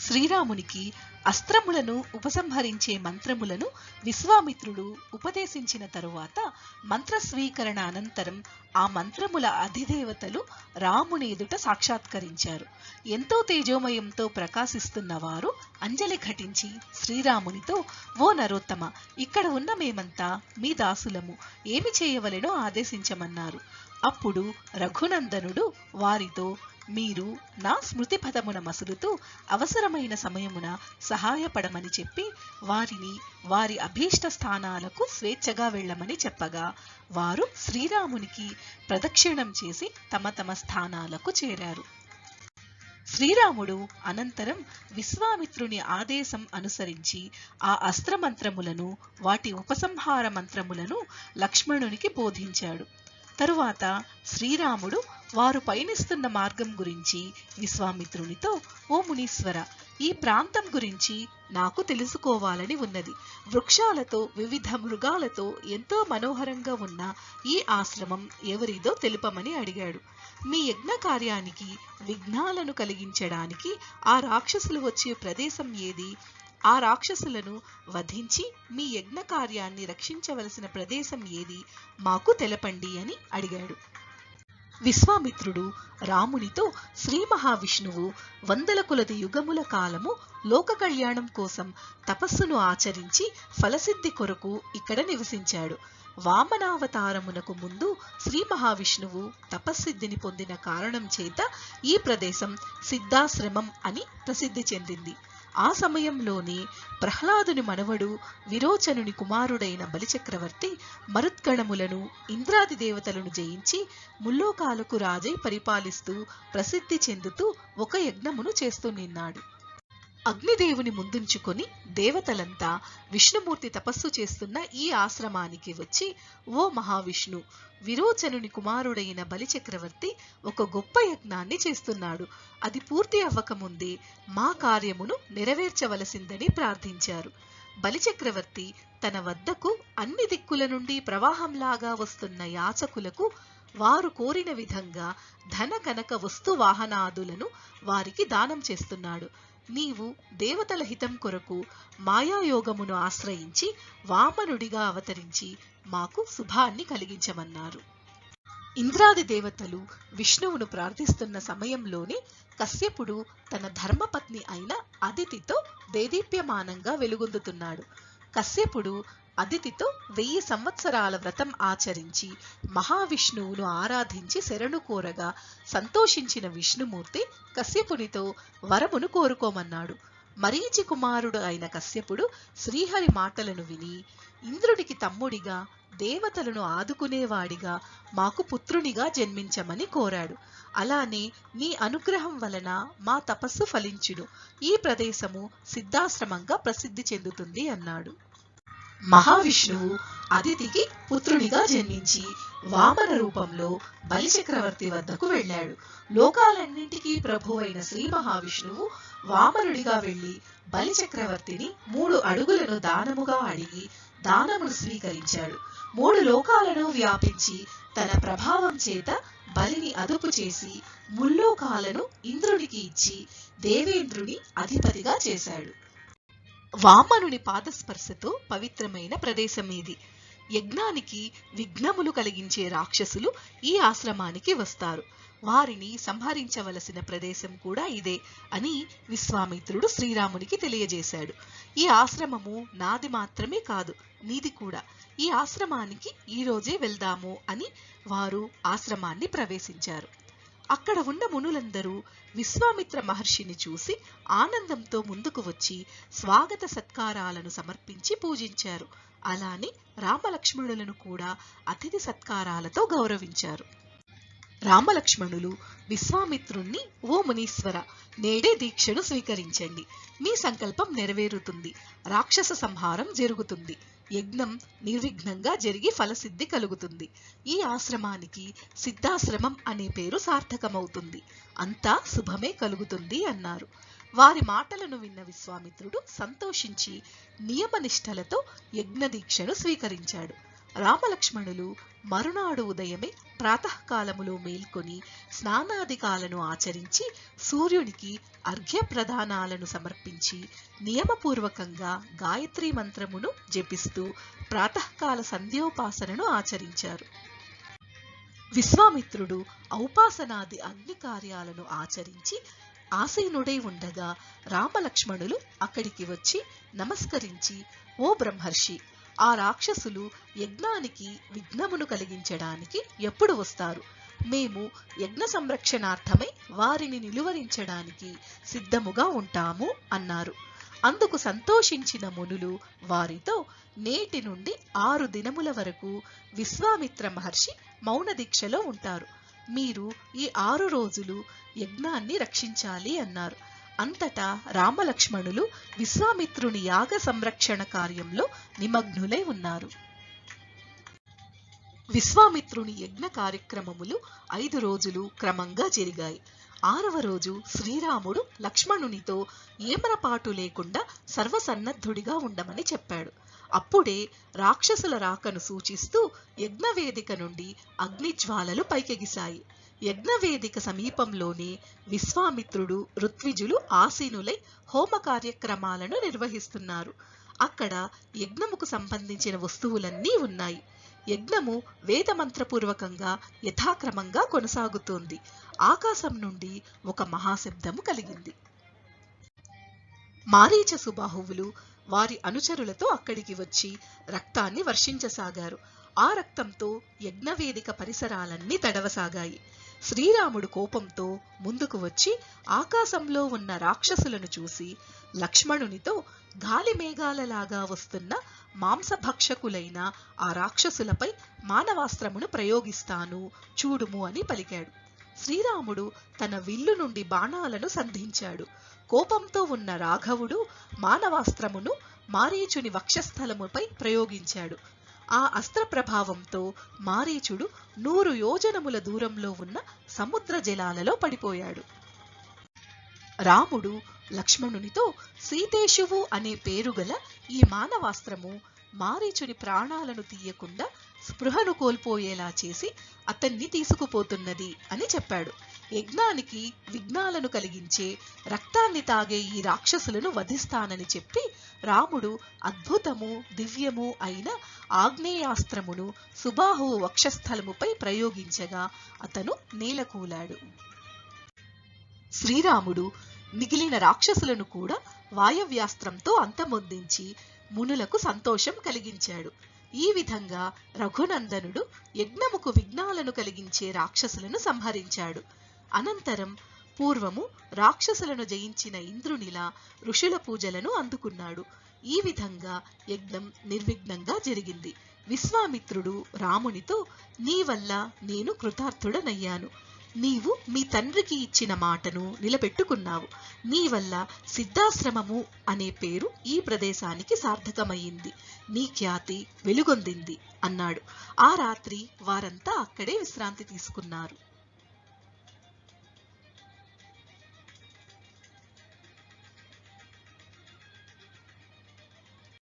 శ్రీరామునికి అస్త్రములను ఉపసంహరించే మంత్రములను విశ్వామిత్రుడు ఉపదేశించిన తరువాత మంత్ర స్వీకరణ అనంతరం ఆ మంత్రముల అధిదేవతలు రాముని ఎదుట సాక్షాత్కరించారు. ఎంతో తేజోమయంతో ప్రకాశిస్తున్న వారు అంజలి ఘటించి శ్రీరామునితో ఓ నరోత్తమ ఇక్కడ ఉన్న మేమంతా మీ దాసులము ఏమి చేయవలెనో ఆదేశించమన్నారు. అప్పుడు రఘునందనుడు వారితో మీరు నా స్మృతి పదమున మసులుతూ అవసరమైన సమయమున సహాయపడమని చెప్పి వారిని వారి అభీష్ట స్థానాలకు స్వేచ్ఛగా వెళ్ళమని చెప్పగా వారు శ్రీరామునికి ప్రదక్షిణం చేసి తమ తమ స్థానాలకు చేరారు. శ్రీరాముడు అనంతరం విశ్వామిత్రుని ఆదేశం అనుసరించి ఆ అస్త్రమంత్రములను వాటి ఉపసంహార మంత్రములను లక్ష్మణునికి బోధించాడు. తరువాత శ్రీరాముడు వారు పయనిస్తున్న మార్గం గురించి విశ్వామిత్రునితో ఓ మునీశ్వర ఈ ప్రాంతం గురించి నాకు తెలుసుకోవాలని ఉన్నది. వృక్షాలతో వివిధ మృగాలతో ఎంతో మనోహరంగా ఉన్న ఈ ఆశ్రమం ఎవరిదో తెలుపమని అడిగాడు. మీ యజ్ఞ కార్యానికి విఘ్నాలను కలిగించడానికి ఆ రాక్షసులు వచ్చే ప్రదేశం ఏది? ఆ రాక్షసులను వధించి మీ యజ్ఞ కార్యాన్ని రక్షించవలసిన ప్రదేశం ఏది మాకు తెలపండి అని అడిగాడు. విశ్వామిత్రుడు రామునితో శ్రీ మహావిష్ణువు వందల కొలది యుగముల కాలము లోక కళ్యాణం కోసం తపస్సును ఆచరించి ఫలసిద్ధి కొరకు ఇక్కడ నివసించాడు. వామనావతారమునకు ముందు శ్రీ మహావిష్ణువు తపస్సిద్ధిని పొందిన కారణం చేత ఈ ప్రదేశం సిద్ధాశ్రమం అని ప్రసిద్ధి చెందింది. ఆ సమయంలోనే ప్రహ్లాదుని మనవడు విరోచనుని కుమారుడైన బలిచక్రవర్తి మరుత్గణములను ఇంద్రాది దేవతలను జయించి ముల్లోకాలకు రాజై పరిపాలిస్తూ ప్రసిద్ధి చెందుతూ ఒక యజ్ఞమును చేస్తూ నిన్నాడు. అగ్నిదేవుని ముందుంచుకొని దేవతలంతా విష్ణుమూర్తి తపస్సు చేస్తున్న ఈ ఆశ్రమానికి వచ్చి ఓ మహావిష్ణు విరోచనుని కుమారుడైన బలిచక్రవర్తి ఒక గొప్ప యజ్ఞాన్ని చేస్తున్నాడు. అది పూర్తి అవ్వకముందే మా కార్యమును నెరవేర్చవలసిందని ప్రార్థించారు. బలిచక్రవర్తి తన వద్దకు అన్ని దిక్కుల నుండి ప్రవాహంలాగా వస్తున్న యాచకులకు వారు కోరిన విధంగా ధన కనక వస్తు వాహనాదులను వారికి దానం చేస్తున్నాడు. నీవు దేవతల హితం కొరకు మాయాయోగమును ఆశ్రయించి వామనుడిగా అవతరించి మాకు శుభాన్ని కలిగించమన్నారు. ఇంద్రాది దేవతలు విష్ణువును ప్రార్థిస్తున్న సమయంలోనే కశ్యపుడు తన ధర్మపత్ని అయిన అదితితో దేదీప్యమానంగా వెలుగొందుతున్నాడు. కశ్యపుడు అతిథితో వెయ్యి సంవత్సరాల వ్రతం ఆచరించి మహావిష్ణువును ఆరాధించి శరణు కోరగా సంతోషించిన విష్ణుమూర్తి కశ్యపునితో వరమును కోరుకోమన్నాడు. మరీచి కుమారుడు అయిన కశ్యపుడు శ్రీహరి మాటలను విని ఇంద్రుడికి తమ్ముడిగా దేవతలను ఆదుకునేవాడిగా మాకు పుత్రునిగా జన్మించమని కోరాడు. అలానే నీ అనుగ్రహం వలన మా తపస్సు ఫలించును. ఈ ప్రదేశము సిద్ధాశ్రమంగా ప్రసిద్ధి చెందుతుంది అన్నాడు. మహావిష్ణువు అతిథికి పుత్రునిగా జన్మించి వామన రూపంలో బలిచక్రవర్తి వద్దకు వెళ్ళాడు. లోకాలన్నింటికీ ప్రభువైన శ్రీ మహావిష్ణువు వామనుడిగా వెళ్ళి బలిచక్రవర్తిని మూడు అడుగులను దానముగా అడిగి దానమును స్వీకరించాడు. మూడు లోకాలను వ్యాపించి తన ప్రభావం చేత బలిని అదుపు చేసి ముల్లోకాలను ఇంద్రుడికి ఇచ్చి దేవేంద్రుని అధిపతిగా చేశాడు. వామనుని పాదస్పర్శతో పవిత్రమైన ప్రదేశం ఇది యజ్ఞానికి విఘ్నములు కలిగించే రాక్షసులు ఈ ఆశ్రమానికి వస్తారు. వారిని సంహరించవలసిన ప్రదేశం కూడా ఇదే అని విశ్వామిత్రుడు శ్రీరామునికి తెలియజేశాడు. ఈ ఆశ్రమము నాది మాత్రమే కాదు నీది కూడా. ఈ ఆశ్రమానికి ఈ రోజే వెళ్దాము అని వారు ఆశ్రమాన్ని ప్రవేశించారు. అక్కడ ఉన్న మునులందరూ విశ్వామిత్ర మహర్షిని చూసి ఆనందంతో ముందుకు వచ్చి స్వాగత సత్కారాలను సమర్పించి పూజించారు. అలానే రామలక్ష్మణులను కూడా అతిథి సత్కారాలతో గౌరవించారు. రామలక్ష్మణులు విశ్వామిత్రుణ్ణి ఓ మునీశ్వర నేడే దీక్షను స్వీకరించండి. మీ సంకల్పం నెరవేరుతుంది. రాక్షస సంహారం జరుగుతుంది. యజ్ఞం నిర్విఘ్నంగా జరిగి ఫలసిద్ధి కలుగుతుంది. ఈ ఆశ్రమానికి సిద్ధాశ్రమం అనే పేరు సార్థకమవుతుంది. అంతా శుభమే కలుగుతుంది అన్నారు. వారి మాటలను విన్న విశ్వామిత్రుడు సంతోషించి నియమనిష్టలతో యజ్ఞదీక్షను స్వీకరించాడు. రామలక్ష్మణులు మరునాడు ఉదయమే ప్రాతకాలములో మేల్కొని స్నానాదికాలను ఆచరించి సూర్యునికి అర్ఘ్యప్రదానాలను సమర్పించి నియమపూర్వకంగా గాయత్రి మంత్రమును జపిస్తూ ప్రాతకాల సంధ్యోపాసనను ఆచరించారు. విశ్వామిత్రుడు ఔపాసనాది అగ్ని కార్యాలను ఆచరించి ఆసీనుడై ఉండగా రామలక్ష్మణులు అక్కడికి వచ్చి నమస్కరించి ఓ బ్రహ్మర్షి ఆ రాక్షసులు యజ్ఞానికి విఘ్నమును కలిగించడానికి ఎప్పుడు వస్తారు? మేము యజ్ఞ సంరక్షణార్థమై వారిని నిలువరించడానికి సిద్ధముగా ఉంటాము అన్నారు. అందుకు సంతోషించిన మునులు వారితో నేటి నుండి ఆరు దినముల వరకు విశ్వామిత్ర మహర్షి మౌన దీక్షలో ఉంటారు. మీరు ఈ ఆరు రోజులు యజ్ఞాన్ని రక్షించాలి అన్నారు. అంతటా రామలక్ష్మణులు విశ్వామిత్రుని యాగ సంరక్షణ కార్యంలో నిమగ్నులై ఉన్నారు. విశ్వామిత్రుని యజ్ఞ కార్యక్రమములు ఐదు రోజులు క్రమంగా జరిగాయి. ఆరవ రోజు శ్రీరాముడు లక్ష్మణునితో ఏమరపాటు లేకుండా సర్వసన్నద్ధుడిగా ఉండమని చెప్పాడు. అప్పుడే రాక్షసుల రాకను సూచిస్తూ యజ్ఞవేదిక నుండి అగ్నిజ్వాలలు పైకెగిశాయి. యజ్ఞవేదిక సమీపంలోనే విశ్వామిత్రుడు ఋత్విజులు ఆసీనులై హోమ కార్యక్రమాలను నిర్వహిస్తున్నారు. అక్కడ యజ్ఞముకు సంబంధించిన వస్తువులన్నీ ఉన్నాయి. యజ్ఞము వేదమంత్రపూర్వకంగా యథాక్రమంగా కొనసాగుతోంది. ఆకాశం నుండి ఒక మహాశబ్దము కలిగింది. మారీచ సుబాహువులు వారి అనుచరులతో అక్కడికి వచ్చి రక్తాన్ని వర్షించసాగారు. ఆ రక్తంతో యజ్ఞవేదిక పరిసరాలన్నీ తడవసాగాయి. శ్రీరాముడు కోపంతో ముందుకు వచ్చి ఆకాశంలో ఉన్న రాక్షసులను చూసి లక్ష్మణునితో గాలి మేఘాలలాగా వస్తున్న మాంసభక్షకులైన ఆ రాక్షసులపై మానవాస్త్రమును ప్రయోగిస్తాను చూడుము అని పలికాడు. శ్రీరాముడు తన విల్లు నుండి బాణాలను సంధించాడు. కోపంతో ఉన్న రాఘవుడు మానవాస్త్రమును మారీచుని వక్షస్థలముపై ప్రయోగించాడు. ఆ అస్త్ర ప్రభావంతో మారీచుడు నూరు యోజనముల దూరంలో ఉన్న సముద్ర జలాలలో పడిపోయాడు. రాముడు లక్ష్మణునితో సీతేశువు అనే పేరు గల ఈ మానవాస్త్రము మారీచుని ప్రాణాలను తీయకుండా స్పృహను కోల్పోయేలా చేసి అతన్ని తీసుకుపోతున్నది అని చెప్పాడు. యజ్ఞానికి విఘ్నాలను కలిగించే రక్తాన్ని తాగే ఈ రాక్షసులను వధిస్తానని చెప్పి రాముడు అద్భుతము దివ్యము అయిన ఆగ్నేయాస్త్రమును సుబాహు వక్షస్థలముపై ప్రయోగించగా అతను నేలకూలాడు. శ్రీరాముడు మిగిలిన రాక్షసులను కూడా వాయవ్యాస్త్రంతో అంతమొందించి మునులకు సంతోషం కలిగించాడు. ఈ విధంగా రఘునందనుడు యజ్ఞముకు విఘ్నాలను కలిగించే రాక్షసులను సంహరించాడు. అనంతరం పూర్వము రాక్షసులను జయించిన ఇంద్రునిలా ఋషుల పూజలను అందుకున్నాడు. ఈ విధంగా యజ్ఞం నిర్విఘ్నంగా జరిగింది. విశ్వామిత్రుడు రామునితో నీ వల్ల నేను కృతార్థుడనయ్యాను. నీవు మీ తండ్రికి ఇచ్చిన మాటను నిలబెట్టుకున్నావు. నీ వల్ల సిద్ధాశ్రమము అనే పేరు ఈ ప్రదేశానికి సార్థకమయ్యింది. నీ ఖ్యాతి వెలుగొందింది అన్నాడు. ఆ రాత్రి వారంతా అక్కడే విశ్రాంతి తీసుకున్నారు.